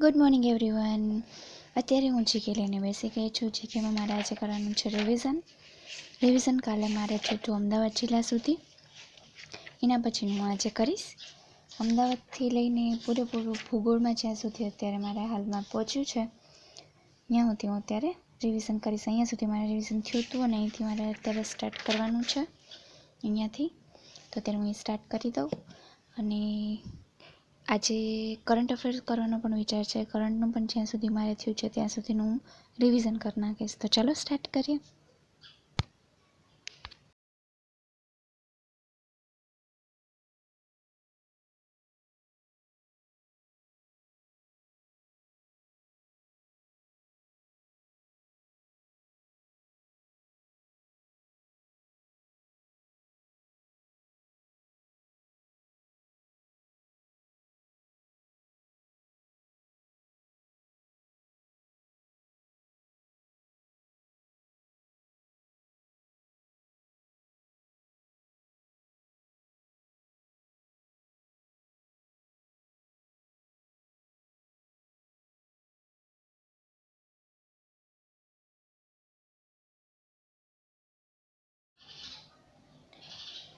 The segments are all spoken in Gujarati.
ગુડ મોર્નિંગ એવરીવન અત્યારે હું જીકે લઈને બેસી ગઈ છું. જીકેમાં મારે આજે કરવાનું છે રિવિઝન રિવિઝન કાલે મારે છે તો અમદાવાદ જિલ્લા સુધી. એના પછી હું આજે કરીશ. અમદાવાદથી લઈને પૂરેપૂરું ભૂગોળમાં જ્યાં સુધી અત્યારે મારે હાલમાં પહોંચ્યું છે, ત્યાં સુધી હું અત્યારે રિવિઝન કરીશ. અહીંયા સુધી મારે રિવિઝન થયું હતું અને અહીંથી મારે અત્યારે સ્ટાર્ટ કરવાનું છે. અહીંયાથી. તો અત્યારે હું સ્ટાર્ટ કરી દઉં. અને આજે કરંટ અફેર્સ કરવાનો પણ વિચાર છે. કરંટનું પણ જ્યાં સુધી મારે થયું છે, ત્યાં સુધીનું રિવિઝન કરી નાખીશ. તો ચાલો સ્ટાર્ટ કરીએ.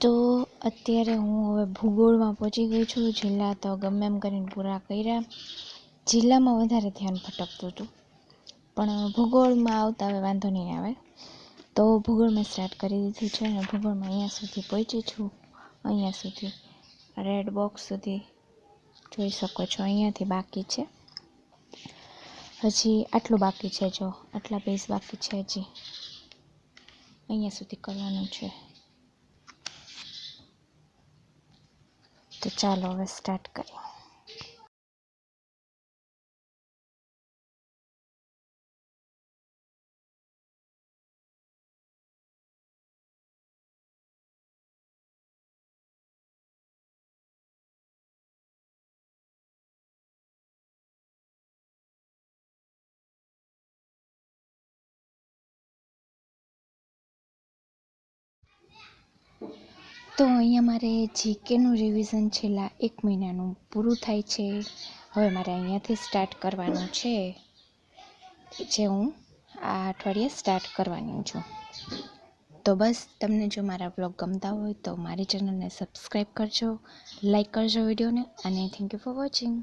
તો અત્યારે હું હવે ભૂગોળમાં પહોંચી ગઈ છું. જિલ્લા તો ગમે એમ કરીને પૂરા કર્યા. જિલ્લામાં વધારે ધ્યાન ભટકતું હતું. પણ ભૂગોળમાં આવતા હવે વાંધો નહીં આવે. તો ભૂગોળ મેં સ્ટાર્ટ કરી દીધું છે અને ભૂગોળમાં અહીંયા સુધી પહોંચી છું. અહીંયા સુધી રેડ બોક્સ સુધી જોઈ શકો છો. અહીંયાથી બાકી છે. હજી આટલું બાકી છે જો. આટલા પેજ બાકી છે હજી. અહીંયા સુધી કરવાનું છે. તો ચાલો હવે સ્ટાર્ટ કરીએ તો અહીંયા મારે જીકેનું રિવિઝન છેલ્લા એક મહિનાનું પૂરું થાય છે. હવે મારે અહીંયાથી સ્ટાર્ટ કરવાનું છે. જે હું આ અઠવાડિયે સ્ટાર્ટ કરવાની છું. તો બસ, તમને જો મારા બ્લોગ ગમતા હોય તો મારી ચેનલને સબસ્ક્રાઈબ કરજો લાઈક કરજો વિડીયોને અને થેન્ક યુ ફોર વોચિંગ